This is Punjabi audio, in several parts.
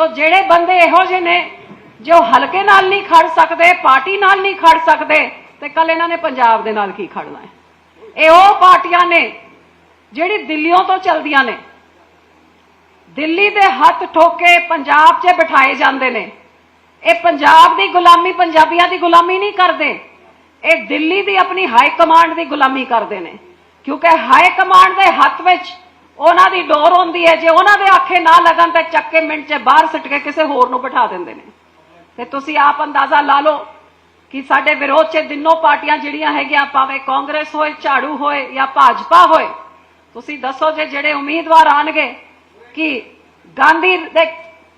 ਸੋ ਜਿਹੜੇ ਬੰਦੇ ਇਹੋ ਜਿਹੇ ਨੇ, ਜੋ ਹਲਕੇ ਨਾਲ ਨਹੀਂ ਖੜ ਸਕਦੇ, ਪਾਰਟੀ ਨਾਲ ਨਹੀਂ ਖੜ ਸਕਦੇ, ਤੇ ਕੱਲ ਇਹਨਾਂ ਨੇ ਪੰਜਾਬ ਦੇ ਨਾਲ ਕੀ ਖੜਨਾ ਹੈ? ਇਹ ਉਹ ਪਾਰਟੀਆਂ ਨੇ ਜਿਹੜੀ ਦਿੱਲੀੋਂ ਤੋਂ ਚਲਦੀਆਂ ਨੇ। ਦਿੱਲੀ ਦੇ ਹੱਥ ਠੋਕੇ ਪੰਜਾਬ 'ਚ ਬਿਠਾਏ ਜਾਂਦੇ ਨੇ। ਇਹ ਪੰਜਾਬ ਦੀ ਗੁਲਾਮੀ, ਪੰਜਾਬੀਆਂ ਦੀ ਗੁਲਾਮੀ ਨਹੀਂ ਕਰਦੇ। ਇਹ ਦਿੱਲੀ ਦੀ ਆਪਣੀ ਹਾਈ ਕਮਾਂਡ ਦੀ ਗੁਲਾਮੀ ਕਰਦੇ ਨੇ। ਕਿਉਂਕਿ ਹਾਈ ਕਮਾਂਡ ਦੇ ਹੱਥ ਵਿੱਚ ਉਹਨਾਂ ਦੀ ਡੋਰ ਹੁੰਦੀ ਹੈ, ਜੇ ਉਹਨਾਂ ਦੇ ਆਖੇ ਨਾ ਲੱਗਣ ਤੇ ਚੱਕੇ ਮਿੰਟ 'ਚ ਬਾਹਰ ਸਿੱਟ ਕੇ ਕਿਸੇ ਹੋਰ ਨੂੰ ਬਿਠਾ ਦਿੰਦੇ ਨੇ। ਤੇ ਤੁਸੀਂ ਆਪ ਅੰਦਾਜ਼ਾ ਲਾ ਲਓ ਕਿ ਸਾਡੇ ਵਿਰੋਧ 'ਚ ਦਿਨੋਂ ਪਾਰਟੀਆਂ ਜਿਹੜੀਆਂ ਹੈਗੀਆਂ, ਭਾਵੇਂ ਕਾਂਗਰਸ ਹੋਏ, ਝਾੜੂ ਹੋਏ ਜਾਂ ਭਾਜਪਾ ਹੋਏ, ਤੁਸੀਂ ਦੱਸੋ ਜੇ ਜਿਹੜੇ ਉਮੀਦਵਾਰ ਆਣਗੇ ਕਿ ਗਾਂਧੀ ਦੇ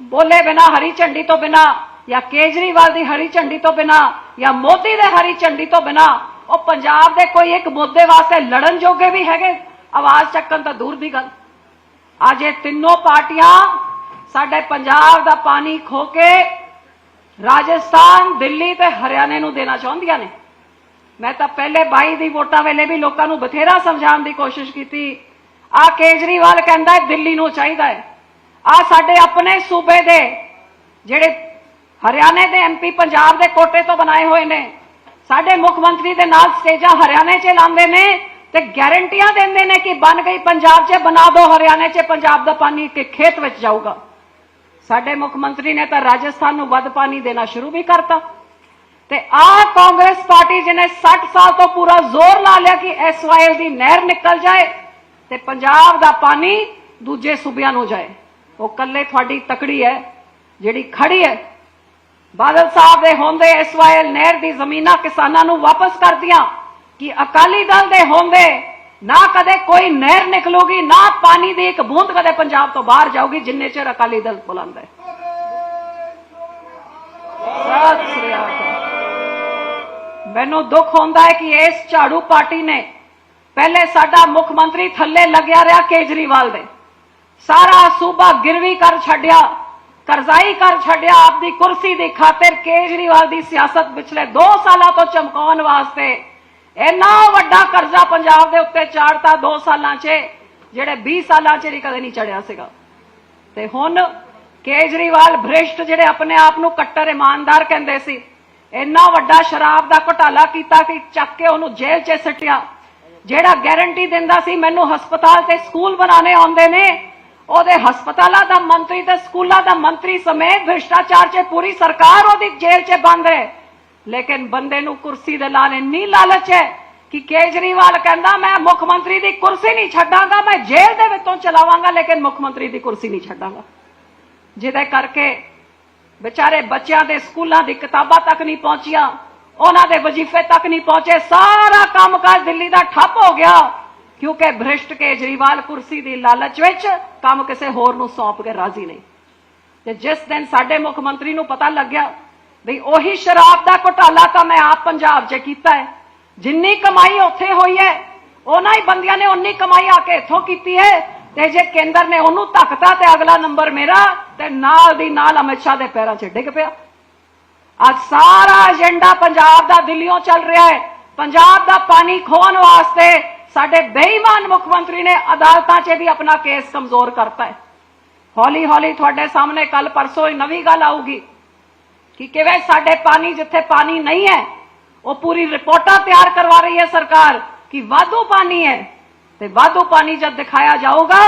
ਬੋਲੇ ਬਿਨਾ, ਹਰੀ ਝੰਡੀ ਤੋਂ ਬਿਨਾ ਜਾਂ ਕੇਜਰੀਵਾਲ ਦੀ ਹਰੀ ਝੰਡੀ ਤੋਂ ਬਿਨਾ ਜਾਂ ਮੋਦੀ ਦੇ ਹਰੀ ਝੰਡੀ ਤੋਂ ਬਿਨਾ, ਉਹ ਪੰਜਾਬ ਦੇ ਕੋਈ ਇੱਕ ਮੁੱਦੇ ਵਾਸਤੇ ਲੜਨ ਜੋਗੇ ਵੀ ਹੈਗੇ? ਆਵਾਜ਼ ਚੱਕਣ ਤਾਂ ਦੂਰ ਦੀ ਗੱਲ। ਅੱਜ ਇਹ ਤਿੰਨੋਂ ਪਾਰਟੀਆਂ ਸਾਡੇ ਪੰਜਾਬ ਦਾ ਪਾਣੀ ਖੋ ਕੇ ਰਾਜਸਥਾਨ, ਦਿੱਲੀ ਤੇ ਹਰਿਆਣੇ ਨੂੰ ਦੇਣਾ ਚਾਹੁੰਦੀਆਂ ਨੇ। ਮੈਂ ਤਾਂ ਪਹਿਲੇ 22 ਦੀ ਵੋਟਾਂ ਵੇਲੇ ਵੀ ਲੋਕਾਂ ਨੂੰ ਬਥੇਰਾ ਸਮਝਾਉਣ ਦੀ ਕੋਸ਼ਿਸ਼ ਕੀਤੀ। ਆ ਕੇਜਰੀਵਾਲ ਕਹਿੰਦਾ ਹੈ, ਦਿੱਲੀ ਨੂੰ ਚਾਹੀਦਾ ਹੈ। ਆ ਸਾਡੇ ਆਪਣੇ ਸੂਬੇ ਦੇ ਜਿਹੜੇ ਹਰਿਆਣੇ ਦੇ ਐਮਪੀ ਪੰਜਾਬ ਦੇ ਕੋਟੇ ਤੋਂ ਬਣਾਏ ਹੋਏ ਨੇ, ਸਾਡੇ ਮੁੱਖ ਮੰਤਰੀ ਦੇ ਨਾਲ ਸਟੇਜਾਂ ਹਰਿਆਣੇ 'ਚ ਲਾਉਂਦੇ ਨੇ। ਤੇ ਗਾਰੰਟੀਆਂ ਦਿੰਦੇ ਨੇ ਕਿ ਬਣ ਗਈ ਪੰਜਾਬ 'ਚ ਬਣਾ ਦੋ ਹਰਿਆਣੇ 'ਚ ਪੰਜਾਬ ਦਾ ਪਾਣੀ ਕਿ ਖੇਤ ਵਿੱਚ ਜਾਊਗਾ। ਸਾਡੇ ਮੁੱਖ ਮੰਤਰੀ ਨੇ ਤਾਂ ਰਾਜਸਥਾਨ ਨੂੰ ਵੱਧ ਪਾਣੀ ਦੇਣਾ ਸ਼ੁਰੂ ਵੀ ਕਰਤਾ। ਤੇ ਆਹ ਕਾਂਗਰਸ ਪਾਰਟੀ ਜਿਹਨੇ 60 ਸਾਲ ਤੋਂ ਪੂਰਾ ਜ਼ੋਰ ਲਾ ਲਿਆ ਕਿ ਐਸਵਾਈਐਲ ਦੀ ਨਹਿਰ ਨਿਕਲ ਜਾਏ ਤੇ ਪੰਜਾਬ ਦਾ ਪਾਣੀ ਦੂਜੇ ਸੂਬਿਆਂ ਨੂੰ ਜਾਏ। ਉਹ ਕੱਲੇ ਤੁਹਾਡੀ ਤਕੜੀ ਹੈ, ਜਿਹੜੀ ਖੜੀ ਹੈ। ਬਾਦਲ ਸਾਹਿਬ ਦੇ ਹੁੰਦੇ ਐਸਵਾਈਐਲ ਨਹਿਰ ਦੀ ਜ਼ਮੀਨਾਂ ਕਿਸਾਨਾਂ ਨੂੰ ਵਾਪਸ ਕਰਦੀਆਂ। ਕਿ ਅਕਾਲੀ ਦਲ ਦੇ ਹੋਂਦੇ ਨਾ ਕਦੇ ਕੋਈ ਨਹਿਰ ਨਿਕਲੂਗੀ, ਨਾ ਪਾਣੀ ਦੀ ਇੱਕ ਬੂੰਦ ਕਦੇ ਪੰਜਾਬ ਤੋਂ ਬਾਹਰ ਜਾਊਗੀ, ਜਿੰਨੇ ਚਿਰ ਅਕਾਲੀ ਦਲ ਬੁਲੰਦ ਹੈ। ਮੈਨੂੰ ਦੁੱਖ ਹੁੰਦਾ ਹੈ ਕਿ ਇਸ ਝਾੜੂ ਪਾਰਟੀ ਨੇ ਪਹਿਲੇ ਸਾਡਾ ਮੁੱਖ ਮੰਤਰੀ ਥੱਲੇ ਲੱਗਿਆ ਰਿਹਾ ਕੇਜਰੀਵਾਲ ਦੇ। ਸਾਰਾ ਸੂਬਾ ਗਿਰਵੀ ਕਰ ਛੱਡਿਆ, ਕਰਜ਼ਾਈ ਕਰ ਛੱਡਿਆ, ਆਪਦੀ ਕੁਰਸੀ ਦੀ ਖਾਤਰ ਕੇਜਰੀਵਾਲ ਦੀ ਸਿਆਸਤ ਪਿਛਲੇ 2 ਸਾਲਾਂ ਤੋਂ ਚਮਕਾਉਣ ਵਾਸਤੇ ਇੰਨਾ ਵੱਡਾ ਕਰਜ਼ਾ ਪੰਜਾਬ ਦੇ ਉੱਤੇ ਚਾੜਤਾ 2 ਸਾਲਾਂ 'ਚ, ਜਿਹੜੇ 20 ਸਾਲਾਂ 'ਚ ਨਹੀਂ ਕਦੇ ਨਹੀਂ ਚੜਿਆ ਸੀਗਾ। ਤੇ ਹੁਣ ਕੇਜਰੀਵਾਲ ਭ੍ਰਿਸ਼ਟ ਜਿਹੜੇ ਆਪਣੇ ਆਪ ਨੂੰ ਕੱਟਰ ਇਮਾਨਦਾਰ ਕਹਿੰਦੇ ਸੀ, ਇੰਨਾ ਵੱਡਾ ਸ਼ਰਾਬ ਦਾ ਘੁਟਾਲਾ ਕੀਤਾ ਕਿ ਚੱਕ ਕੇ ਉਹਨੂੰ ਜੇਲ੍ਹ 'ਚ ਸਿੱਟਿਆ। ਜਿਹੜਾ ਗਾਰੰਟੀ ਦਿੰਦਾ ਸੀ ਮੈਨੂੰ ਹਸਪਤਾਲ ਤੇ ਸਕੂਲ ਬਣਾਉਣੇ ਆਉਂਦੇ ਨੇ, ਉਹਦੇ ਹਸਪਤਾਲਾਂ ਦਾ ਮੰਤਰੀ ਤੇ ਸਕੂਲਾਂ ਦਾ ਮੰਤਰੀ ਸਮੇਤ ਭ੍ਰਿਸ਼ਟਾਚਾਰ 'ਚ ਪੂਰੀ ਸਰਕਾਰ ਉਹਦੀ ਜੇਲ੍ਹ 'ਚ ਬੰਦ ਹੈ। ਲੇਕਿਨ ਬੰਦੇ ਨੂੰ ਕੁਰਸੀ ਦੇ ਨਾਲ ਇੰਨੀ ਲਾਲਚ ਹੈ ਕਿ ਕੇਜਰੀਵਾਲ ਕਹਿੰਦਾ, ਮੈਂ ਮੁੱਖ ਮੰਤਰੀ ਦੀ ਕੁਰਸੀ ਨਹੀਂ ਛੱਡਾਂਗਾ, ਮੈਂ ਜੇਲ੍ਹ ਦੇ ਵਿੱਚੋਂ ਚਲਾਵਾਂਗਾ, ਲੇਕਿਨ ਮੁੱਖ ਮੰਤਰੀ ਦੀ ਕੁਰਸੀ ਨਹੀਂ ਛੱਡਾਂਗਾ। ਜਿਹਦੇ ਕਰਕੇ ਵਿਚਾਰੇ ਬੱਚਿਆਂ ਦੇ ਸਕੂਲਾਂ ਦੀ ਕਿਤਾਬਾਂ ਤੱਕ ਨਹੀਂ ਪਹੁੰਚੀਆਂ, ਉਹਨਾਂ ਦੇ ਵਜ਼ੀਫੇ ਤੱਕ ਨਹੀਂ ਪਹੁੰਚੇ, ਸਾਰਾ ਕੰਮਕਾਜ ਦਿੱਲੀ ਦਾ ਠੱਪ ਹੋ ਗਿਆ। ਕਿਉਂਕਿ ਭ੍ਰਿਸ਼ਟ ਕੇਜਰੀਵਾਲ ਕੁਰਸੀ ਦੀ ਲਾਲਚ ਵਿੱਚ ਕੰਮ ਕਿਸੇ ਹੋਰ ਨੂੰ ਸੌਂਪ ਕੇ ਰਾਜ਼ੀ ਨਹੀਂ। ਤੇ ਜਿਸ ਦਿਨ ਸਾਡੇ ਮੁੱਖ ਮੰਤਰੀ ਨੂੰ ਪਤਾ ਲੱਗਿਆ ਵੀ ਉਹੀ ਸ਼ਰਾਬ ਦਾ ਘੁਟਾਲਾ ਤਾਂ ਮੈਂ ਆਪ ਪੰਜਾਬ 'ਚ ਕੀਤਾ ਹੈ। ਜਿੰਨੀ ਕਮਾਈ ਉੱਥੇ ਹੋਈ ਹੈ, ਉਹਨਾਂ ਹੀ ਬੰਦਿਆਂ ਨੇ ਉਨੀ ਕਮਾਈ ਆ ਕੇ ਇੱਥੋਂ ਕੀਤੀ ਹੈ ਤੇ ਜੇ ਕੇਂਦਰ ਨੇ ਉਹਨੂੰ ਧੱਕਤਾ ਤੇ ਅਗਲਾ ਨੰਬਰ ਮੇਰਾ ਤੇ ਨਾਲ ਦੀ ਨਾਲ ਅਮਿਤ ਸ਼ਾਹ ਦੇ ਪੈਰਾਂ 'ਚ ਡਿੱਗ ਪਿਆ। ਅੱਜ ਸਾਰਾ ਏਜੰਡਾ ਪੰਜਾਬ ਦਾ ਦਿੱਲੀੋਂ ਚੱਲ ਰਿਹਾ ਹੈ। ਪੰਜਾਬ ਦਾ ਪਾਣੀ ਖੋਣ ਵਾਸਤੇ ਸਾਡੇ ਬੇਈਮਾਨ ਮੁੱਖ ਮੰਤਰੀ ਨੇ ਅਦਾਲਤਾਂ 'ਚ ਵੀ ਆਪਣਾ ਕੇਸ ਕਮਜ਼ੋਰ ਕਰਤਾ ਹੈ। ਹੌਲੀ ਹੌਲੀ ਤੁਹਾਡੇ ਸਾਹਮਣੇ ਕੱਲ ਪਰਸੋਂ ਹੀ ਨਵੀਂ ਗੱਲ ਆਊਗੀ। ਕਿ ਕਿਵੇਂ ਸਾਡੇ ਪਾਣੀ ਜਿੱਥੇ ਪਾਣੀ ਨਹੀਂ ਹੈ, ਉਹ ਪੂਰੀ ਰਿਪੋਰਟਾਂ ਤਿਆਰ ਕਰਵਾ ਰਹੀ ਹੈ ਸਰਕਾਰ ਕਿ ਵਾਧੂ ਪਾਣੀ ਹੈ। ਤੇ ਵਾਧੂ ਪਾਣੀ ਜਦ ਦਿਖਾਇਆ ਜਾਊਗਾ,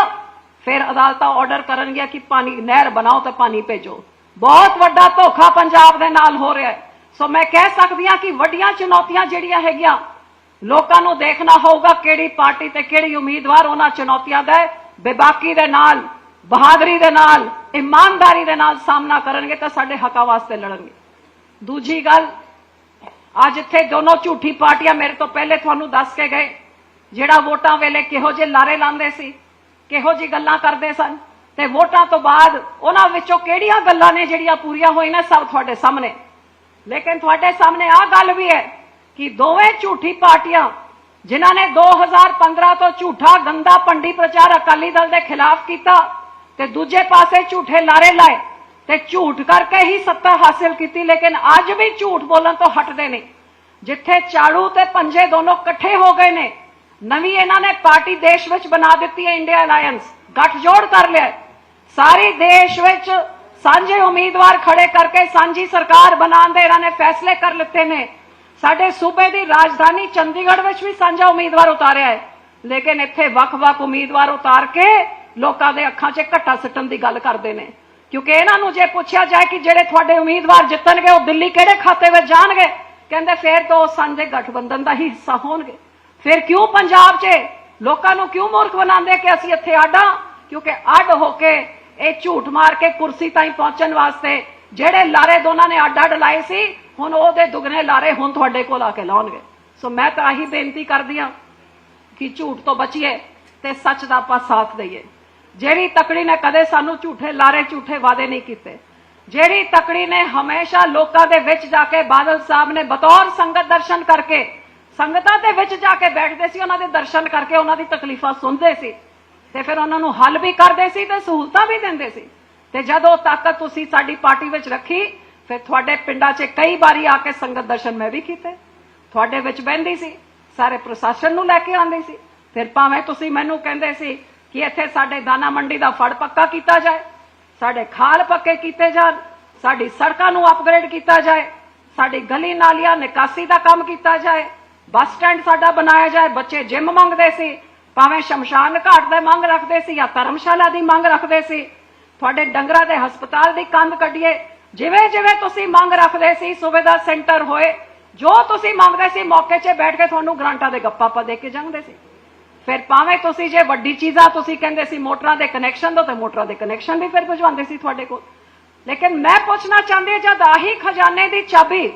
ਫਿਰ ਅਦਾਲਤਾਂ ਆਰਡਰ ਕਰਨਗੀਆਂ ਕਿ ਪਾਣੀ, ਨਹਿਰ ਬਣਾਓ ਤੇ ਪਾਣੀ ਭੇਜੋ। ਬਹੁਤ ਵੱਡਾ ਧੋਖਾ ਪੰਜਾਬ ਦੇ ਨਾਲ ਹੋ ਰਿਹਾ ਹੈ। ਸੋ ਮੈਂ ਕਹਿ ਸਕਦੀ ਹਾਂ ਕਿ ਵੱਡੀਆਂ ਚੁਣੌਤੀਆਂ ਜਿਹੜੀਆਂ ਹੈਗੀਆਂ, ਲੋਕਾਂ ਨੂੰ ਦੇਖਣਾ ਹੋਊਗਾ ਕਿਹੜੀ ਪਾਰਟੀ ਤੇ ਕਿਹੜੀ ਉਮੀਦਵਾਰ ਉਹਨਾਂ ਚੁਣੌਤੀਆਂ ਦਾ ਬੇਬਾਕੀ ਦੇ ਨਾਲ ਬਹਾਦਰੀ ਦੇ ਨਾਲ, ਇਮਾਨਦਾਰੀ ਦੇ ਨਾਲ ਸਾਹਮਣਾ ਕਰਨਗੇ ਤਾਂ ਸਾਡੇ ਹੱਕਾਂ ਵਾਸਤੇ ਲੜਨਗੇ। ਦੂਜੀ ਗੱਲ, ਅੱਜ ਇੱਥੇ ਦੋਨੋਂ ਝੂਠੀ ਪਾਰਟੀਆਂ ਮੇਰੇ ਤੋਂ ਪਹਿਲੇ ਤੁਹਾਨੂੰ ਦੱਸ ਕੇ ਗਏ, ਜਿਹੜਾ ਵੋਟਾਂ ਵੇਲੇ ਕਿਹੋ ਜਿਹੇ ਲਾਰੇ ਲਾਉਂਦੇ ਸੀ, ਕਿਹੋ ਜਿਹੀ ਗੱਲਾਂ ਕਰਦੇ ਸਨ, ਤੇ ਵੋਟਾਂ ਤੋਂ ਬਾਅਦ ਉਹਨਾਂ ਵਿੱਚੋਂ ਕਿਹੜੀਆਂ ਗੱਲਾਂ ਨੇ ਜਿਹੜੀਆਂ ਪੂਰੀਆਂ ਹੋਈਆਂ ਸਭ ਤੁਹਾਡੇ ਸਾਹਮਣੇ। ਲੇਕਿਨ ਤੁਹਾਡੇ ਸਾਹਮਣੇ ਆਹ ਗੱਲ ਵੀ ਹੈ ਕਿ ਦੋਵੇਂ ਝੂਠੀ ਪਾਰਟੀਆਂ, ਜਿਨ੍ਹਾਂ ਨੇ 2015 ਤੋਂ ਝੂਠਾ ਗੰਦਾ ਪੰਡੀ ਪ੍ਰਚਾਰ ਅਕਾਲੀ ਦਲ ਦੇ ਖਿਲਾਫ ਕੀਤਾ ਤੇ ਦੂਜੇ ਪਾਸੇ ਝੂਠੇ ਲਾਰੇ ਲਾਏ ਤੇ ਝੂਠ ਕਰਕੇ ਹੀ ਸੱਤਾ ਹਾਸਿਲ ਕੀਤੀ, ਲੇਕਿਨ ਅੱਜ ਵੀ ਝੂਠ ਬੋਲਣ ਤੋਂ ਹਟਦੇ ਨਹੀਂ। ਜਿੱਥੇ ਚਾੜੂ ਤੇ ਪੰਜੇ ਦੋਨੋਂ ਇਕੱਠੇ ਹੋ ਗਏ ਨੇ, ਨਵੀਂ ਇਹਨਾਂ ਨੇ ਪਾਰਟੀ ਦੇਸ਼ ਵਿੱਚ ਬਣਾ ਦਿੱਤੀ ਹੈ, ਇੰਡੀਆ ਅਲਾਈਅੰਸ ਗੱਠਜੋੜ ਕਰ ਲਿਆ ਹੈ। ਸਾਰੀ ਦੇਸ਼ ਵਿੱਚ ਸਾਂਝੇ ਉਮੀਦਵਾਰ ਖੜੇ ਕਰਕੇ ਸਾਂਝੀ ਸਰਕਾਰ ਬਣਾਉਣ ਦੇ ਇਹਨਾਂ ਨੇ ਫੈਸਲੇ ਕਰ ਲਿੱਤੇ ਨੇ। ਸਾਡੇ ਸੂਬੇ ਦੀ ਰਾਜਧਾਨੀ ਚੰਡੀਗੜ੍ਹ ਵਿੱਚ ਵੀ ਸਾਂਝਾ ਉਮੀਦਵਾਰ ਉਤਾਰਿਆ ਹੈ। ਲੇਕਿਨ ਇੱਥੇ ਵੱਖ-ਵੱਖ ਉਮੀਦਵਾਰ ਉਤਾਰ ਕੇ ਲੋਕਾਂ ਦੇ ਅੱਖਾਂ 'ਚ ਘੱਟਾ ਸਿੱਟਣ ਦੀ ਗੱਲ ਕਰਦੇ ਨੇ। ਕਿਉਂਕਿ ਇਹਨਾਂ ਨੂੰ ਜੇ ਪੁੱਛਿਆ ਜਾਏ ਕਿ ਜਿਹੜੇ ਤੁਹਾਡੇ ਉਮੀਦਵਾਰ ਜਿੱਤਣਗੇ, ਉਹ ਦਿੱਲੀ ਕਿਹੜੇ ਖਾਤੇ ਵਿੱਚ ਜਾਣਗੇ? ਕਹਿੰਦੇ ਫੇਰ ਤਾਂ ਉਹ ਸਾਂਝੇ ਗਠਬੰਧਨ ਦਾ ਹੀ ਹਿੱਸਾ ਹੋਣਗੇ। ਫਿਰ ਕਿਉਂ ਪੰਜਾਬ 'ਚ ਲੋਕਾਂ ਨੂੰ ਕਿਉਂ ਮੂਰਖ ਬਣਾਉਂਦੇ ਕਿ ਅਸੀਂ ਇੱਥੇ ਆਡਾ ਕਿਉਂਕਿ ਅੱਡ ਹੋ ਕੇ ਇਹ ਝੂਠ ਮਾਰ ਕੇ ਕੁਰਸੀ ਤਾਈਂ ਪਹੁੰਚਣ ਵਾਸਤੇ ਜਿਹੜੇ ਲਾਰੇ ਦੋਨਾਂ ਨੇ ਅੱਡ ਅੱਡ ਲਾਏ ਸੀ, ਹੁਣ ਉਹਦੇ ਦੁਗਨੇ ਲਾਰੇ ਹੁਣ ਤੁਹਾਡੇ ਕੋਲ ਆ ਕੇ ਲਾਉਣਗੇ। ਸੋ ਮੈਂ ਤਾਂ ਆਹੀ ਬੇਨਤੀ ਕਰਦੀ ਹਾਂ ਕਿ ਝੂਠ ਤੋਂ ਬਚੀਏ ਤੇ ਸੱਚ ਦਾ ਆਪਾਂ ਸਾਥ ਦਈਏ। ਜਿਹੜੀ ਤਕੜੀ ਨੇ ਕਦੇ ਸਾਨੂੰ ਝੂਠੇ ਲਾਰੇ, ਝੂਠੇ ਵਾਅਦੇ ਨਹੀਂ ਕੀਤੇ। ਜਿਹੜੀ ਤਕੜੀ ਨੇ ਹਮੇਸ਼ਾ ਲੋਕਾਂ ਦੇ ਵਿੱਚ ਜਾ ਕੇ ਬਾਦਲ ਸਾਹਿਬ ਨੇ ਬਤੌਰ ਸੰਗਤ ਦਰਸ਼ਨ ਕਰਕੇ, ਸੰਗਤਾਂ ਦੇ ਵਿੱਚ ਜਾ ਕੇ ਬੈਠਦੇ ਸੀ, ਉਹਨਾਂ ਦੇ ਦਰਸ਼ਨ ਕਰਕੇ ਉਹਨਾਂ ਦੀ ਤਕਲੀਫਾਂ ਸੁਣਦੇ ਸੀ। ਤੇ ਫਿਰ ਉਹਨਾਂ ਨੂੰ ਹੱਲ ਵੀ ਕਰਦੇ ਸੀ ਤੇ ਸਹੂਲਤਾਂ ਵੀ ਦਿੰਦੇ ਸੀ। ਤੇ ਜਦੋਂ ਤਾਕਤ ਤੁਸੀਂ ਸਾਡੀ ਪਾਰਟੀ ਵਿੱਚ ਰੱਖੀ, ਫਿਰ ਤੁਹਾਡੇ ਪਿੰਡਾਂ 'ਚ ਕਈ ਵਾਰੀ ਆ ਕੇ ਸੰਗਤ ਦਰਸ਼ਨ ਮੈਂ ਵੀ ਕੀਤੇ। ਤੁਹਾਡੇ ਵਿੱਚ ਬਹਿੰਦੀ ਸੀ, ਸਾਰੇ ਪ੍ਰਸ਼ਾਸਨ ਨੂੰ ਲੈ ਕੇ ਆਉਂਦੀ ਸੀ। ਫਿਰ ਭਾਵੇਂ ਤੁਸੀਂ ਮੈਨੂੰ ਕਹਿੰਦੇ ਸੀ ਕਿ ਇੱਥੇ ਸਾਡੇ ਦਾਣਾ ਮੰਡੀ ਦਾ ਫੜ ਪੱਕਾ ਕੀਤਾ ਜਾਏ, ਸਾਡੇ ਖਾਲ ਪੱਕੇ ਕੀਤੇ ਜਾਣ, ਸਾਡੀ ਸੜਕਾਂ ਨੂੰ ਅਪਗ੍ਰੇਡ ਕੀਤਾ ਜਾਏ, ਸਾਡੀ ਗਲੀ ਨਾਲੀਆਂ ਨਿਕਾਸੀ ਦਾ ਕੰਮ ਕੀਤਾ ਜਾਏ, ਬੱਸ ਸਟੈਂਡ ਸਾਡਾ ਬਣਾਇਆ ਜਾਏ, ਬੱਚੇ ਜਿਮ ਮੰਗਦੇ ਸੀ, ਭਾਵੇਂ ਸ਼ਮਸ਼ਾਨ ਘਾਟ ਦੀ ਮੰਗ ਰੱਖਦੇ ਸੀ ਜਾਂ ਧਰਮਸ਼ਾਲਾ ਦੀ ਮੰਗ ਰੱਖਦੇ ਸੀ, ਤੁਹਾਡੇ ਡੰਗਰਾਂ ਦੇ ਹਸਪਤਾਲ ਦੀ ਕੰਧ ਕੱਢੀਏ, ਜਿਵੇਂ ਜਿਵੇਂ ਤੁਸੀਂ ਮੰਗ ਰੱਖਦੇ ਸੀ, ਸੁਵਿਧਾ ਸੈਂਟਰ ਹੋਏ, ਜੋ ਤੁਸੀਂ ਮੰਗਦੇ ਸੀ, ਮੌਕੇ 'ਤੇ ਬੈਠ ਕੇ ਤੁਹਾਨੂੰ ਗ੍ਰਾਂਟਾਂ ਦੇ ਗੱਪਾਂ ਪਾ ਦੇ ਕੇ ਜਾਂਦੇ ਸੀ। ਫਿਰ ਭਾਵੇਂ ਤੁਸੀਂ ਜੇ ਵੱਡੀ ਚੀਜ਼ਾਂ ਤੁਸੀਂ ਕਹਿੰਦੇ ਸੀ ਮੋਟਰਾਂ ਦੇ ਕਨੈਕਸ਼ਨ ਦੋ, ਤੇ ਮੋਟਰਾਂ ਦੇ ਕਨੈਕਸ਼ਨ ਵੀ ਫਿਰ ਭਜਵਾਉਂਦੇ ਸੀ ਤੁਹਾਡੇ ਕੋਲ। ਲੇਕਿਨ ਮੈਂ ਪੁੱਛਣਾ ਚਾਹੁੰਦੀ ਜਦ ਆਹੀ ਖਜ਼ਾਨੇ ਦੀ ਚਾਬੀ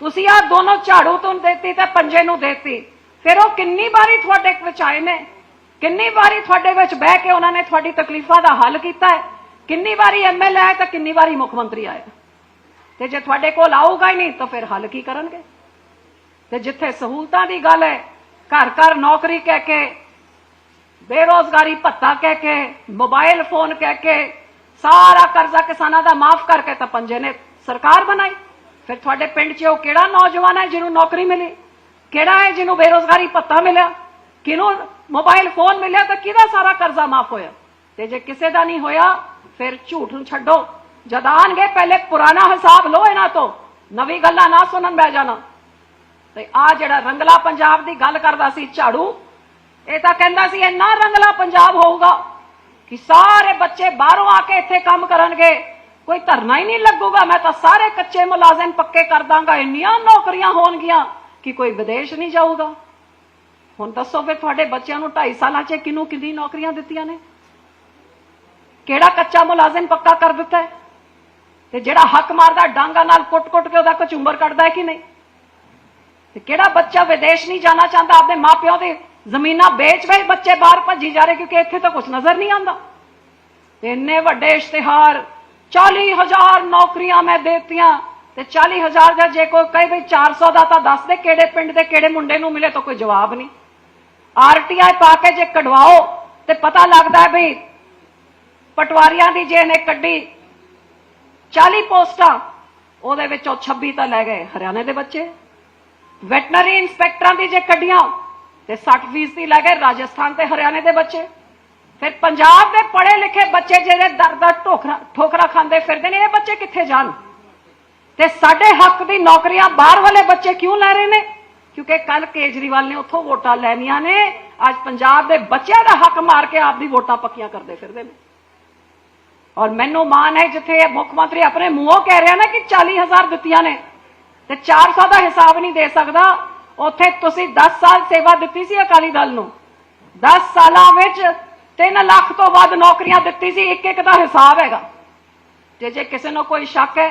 ਤੁਸੀਂ ਆ ਦੋਨੋਂ ਝਾੜੂ ਤੋਂ ਦਿੱਤੀ ਤੇ ਪੰਜੇ ਨੂੰ ਦਿੱਤੀ, ਫਿਰ ਉਹ ਕਿੰਨੀ ਵਾਰੀ ਤੁਹਾਡੇ ਵਿੱਚ ਆਏ ਨੇ? ਕਿੰਨੀ ਵਾਰੀ ਤੁਹਾਡੇ ਵਿੱਚ ਬਹਿ ਕੇ ਉਹਨਾਂ ਨੇ ਤੁਹਾਡੀ ਤਕਲੀਫਾਂ ਦਾ ਹੱਲ ਕੀਤਾ ਹੈ? ਕਿੰਨੀ ਵਾਰੀ ਐਮਐਲਏ ਆਏ ਤਾਂ ਕਿੰਨੀ ਵਾਰੀ ਮੁੱਖ ਮੰਤਰੀ ਆਏ ਤੇ ਜੇ ਤੁਹਾਡੇ ਕੋਲ ਆਊਗਾ ਹੀ ਨਹੀਂ, ਤਾਂ ਫਿਰ ਹੱਲ ਕੀ ਕਰਨਗੇ? ਤੇ ਜਿੱਥੇ ਸਹੂਲਤਾਂ ਦੀ ਗੱਲ ਹੈ ਘਰ ਘਰ ਨੌਕਰੀ ਕਹਿ ਕੇ, ਬੇਰੋਜ਼ਗਾਰੀ ਭੱਤਾ ਕਹਿ ਕੇ, ਮੋਬਾਈਲ ਫੋਨ ਕਹਿ ਕੇ, ਸਾਰਾ ਕਰਜ਼ਾ ਕਿਸਾਨਾਂ ਦਾ ਮਾਫ ਕਰਕੇ ਤਾਂ ਪੰਜੇ ਨੇ ਸਰਕਾਰ ਬਣਾਈ। ਫਿਰ ਤੁਹਾਡੇ ਪਿੰਡ 'ਚ ਉਹ ਕਿਹੜਾ ਨੌਜਵਾਨ ਹੈ ਜਿਹਨੂੰ ਨੌਕਰੀ ਮਿਲੀ? ਕਿਹੜਾ ਹੈ ਜਿਹਨੂੰ ਬੇਰੋਜ਼ਗਾਰੀ ਭੱਤਾ ਮਿਲਿਆ? ਕਿਹਨੂੰ ਮੋਬਾਈਲ ਫੋਨ ਮਿਲਿਆ ਤਾਂ ਕਿਹਦਾ ਸਾਰਾ ਕਰਜ਼ਾ ਮਾਫ ਹੋਇਆ? ਤੇ ਜੇ ਕਿਸੇ ਦਾ ਨਹੀਂ ਹੋਇਆ, ਫਿਰ ਝੂਠ ਨੂੰ ਛੱਡੋ। ਜਦ ਆਣਗੇ ਪਹਿਲੇ ਪੁਰਾਣਾ ਹਿਸਾਬ ਲਓ ਇਹਨਾਂ ਤੋਂ। ਨਵੀਂ ਗੱਲਾਂ ਨਾ ਸੁਣਨ ਬਹਿ ਜਾਣਾ। ਤੇ ਆ ਜਿਹੜਾ ਰੰਗਲਾ ਪੰਜਾਬ ਦੀ ਗੱਲ ਕਰਦਾ ਸੀ ਝਾੜੂ, ਇਹ ਤਾਂ ਕਹਿੰਦਾ ਸੀ ਇੰਨਾ ਰੰਗਲਾ ਪੰਜਾਬ ਹੋਊਗਾ ਕਿ ਸਾਰੇ ਬੱਚੇ ਬਾਹਰੋਂ ਆ ਕੇ ਇੱਥੇ ਕੰਮ ਕਰਨਗੇ। ਕੋਈ ਧਰਨਾ ਹੀ ਨਹੀਂ ਲੱਗੂਗਾ। ਮੈਂ ਤਾਂ ਸਾਰੇ ਕੱਚੇ ਮੁਲਾਜ਼ਮ ਪੱਕੇ ਕਰ ਦਾਂਗਾ। ਇੰਨੀਆਂ ਨੌਕਰੀਆਂ ਹੋਣਗੀਆਂ ਕਿ ਕੋਈ ਵਿਦੇਸ਼ ਨਹੀਂ ਜਾਊਗਾ। ਹੁਣ ਦੱਸੋ ਫਿਰ ਤੁਹਾਡੇ ਬੱਚਿਆਂ ਨੂੰ 2.5 ਸਾਲਾਂ 'ਚ ਕਿਨੂੰ ਕਿੰਨੀ ਨੌਕਰੀਆਂ ਦਿੱਤੀਆਂ ਨੇ? ਕਿਹੜਾ ਕੱਚਾ ਮੁਲਾਜ਼ਮ ਪੱਕਾ ਕਰ ਦਿੱਤਾ ਤੇ ਜਿਹੜਾ ਹੱਕ ਮਾਰਦਾ, ਡਾਂਗਾ ਨਾਲ ਕੁੱਟ-ਕੁੱਟ ਕੇ ਉਹਦਾ ਕਚੂੰਬਰ ਕੱਢਦਾ ਹੈ ਕਿ ਨਹੀਂ? ਤੇ ਕਿਹੜਾ ਬੱਚਾ ਵਿਦੇਸ਼ ਨਹੀਂ ਜਾਣਾ ਚਾਹੁੰਦਾ, ਆਪਣੇ ਮਾਪਿਆਂ ਦੇ ਜ਼ਮੀਨਾਂ ਵੇਚ ਵੇਚ ਬੱਚੇ ਬਾਹਰ ਭੱਜੀ ਜਾ ਰਹੇ, ਕਿਉਂਕਿ ਇੱਥੇ ਤਾਂ ਕੁਝ ਨਜ਼ਰ ਨਹੀਂ ਆਉਂਦਾ। ਤੇ ਇੰਨੇ ਵੱਡੇ ਇਸ਼ਤਿਹਾਰ 40000 ਨੌਕਰੀਆਂ ਮੈਂ ਦੇਤੀਆਂ, ਤੇ 40000 ਦਾ ਜੇ ਕੋਈ ਕਹੇ ਵੀ 400 ਦਾ ਤਾਂ ਦੱਸ ਦੇ ਕਿਹੜੇ ਪਿੰਡ ਦੇ ਕਿਹੜੇ ਮੁੰਡੇ ਨੂੰ ਮਿਲੇ, ਤਾਂ ਕੋਈ ਜਵਾਬ ਨਹੀਂ। ਆਰਟੀਆਈ ਪਾ ਕੇ ਜੇ ਕਢਵਾਓ, ਤੇ ਪਤਾ ਲੱਗਦਾ ਵੀ ਪਟਵਾਰੀਆਂ ਦੀ ਜੇ ਨੇ ਕੱਢੀ 40 ਪੋਸਟਾਂ, ਉਹਦੇ ਵਿੱਚੋਂ 26 ਤਾਂ ਲੈ ਗਏ ਹਰਿਆਣੇ ਦੇ ਬੱਚੇ। ਵੈਟਨਰੀ ਇੰਸਪੈਕਟਰਾਂ ਦੀ ਜੇ ਕੱਢੀਆਂ, ਤੇ 60 ਫੀਸ ਦੀ ਲੈ ਗਏ ਰਾਜਸਥਾਨ ਤੇ ਹਰਿਆਣੇ ਦੇ ਬੱਚੇ। ਫਿਰ ਪੰਜਾਬ ਦੇ ਪੜ੍ਹੇ ਲਿਖੇ ਬੱਚੇ ਜਿਹੜੇ ਦਰ ਦਰ ਠੋਕਰਾ ਠੋਕਰਾ ਖਾਂਦੇ ਫਿਰਦੇ ਨੇ, ਇਹ ਬੱਚੇ ਕਿੱਥੇ ਜਾਣ? ਤੇ ਸਾਡੇ ਹੱਕ ਦੀ ਨੌਕਰੀਆਂ ਬਾਹਰ ਵਾਲੇ ਬੱਚੇ ਕਿਉਂ ਲੈ ਰਹੇ ਨੇ? ਕਿਉਂਕਿ ਕੱਲ ਕੇਜਰੀਵਾਲ ਨੇ ਉੱਥੋਂ ਵੋਟਾਂ ਲੈਣੀਆਂ ਨੇ, ਅੱਜ ਪੰਜਾਬ ਦੇ ਬੱਚਿਆਂ ਦਾ ਹੱਕ ਮਾਰ ਕੇ ਆਪਦੀ ਵੋਟਾਂ ਪੱਕੀਆਂ ਕਰਦੇ ਫਿਰਦੇ ਨੇ। ਔਰ ਮੈਨੂੰ ਮਾਣ ਹੈ ਜਿੱਥੇ ਮੁੱਖ ਮੰਤਰੀ ਆਪਣੇ ਮੂੰਹੋਂ ਕਹਿ ਰਿਹਾ ਨਾ ਕਿ 40000 ਦਿੱਤੀਆਂ ਨੇ। ਤੇ 400 ਦਾ ਹਿਸਾਬ ਨਹੀਂ ਦੇ ਸਕਦਾ। ਉੱਥੇ ਤੁਸੀਂ 10 ਸਾਲ ਸੇਵਾ ਦਿੱਤੀ ਸੀ ਅਕਾਲੀ ਦਲ ਨੂੰ। 10 ਸਾਲਾਂ ਵਿੱਚ 3 ਲੱਖ ਤੋਂ ਵੱਧ ਨੌਕਰੀਆਂ ਦਿੱਤੀ ਸੀ, ਇੱਕ ਇੱਕ ਦਾ ਹਿਸਾਬ ਹੈਗਾ। ਤੇ ਜੇ ਕਿਸੇ ਨੂੰ ਕੋਈ ਸ਼ੱਕ ਹੈ,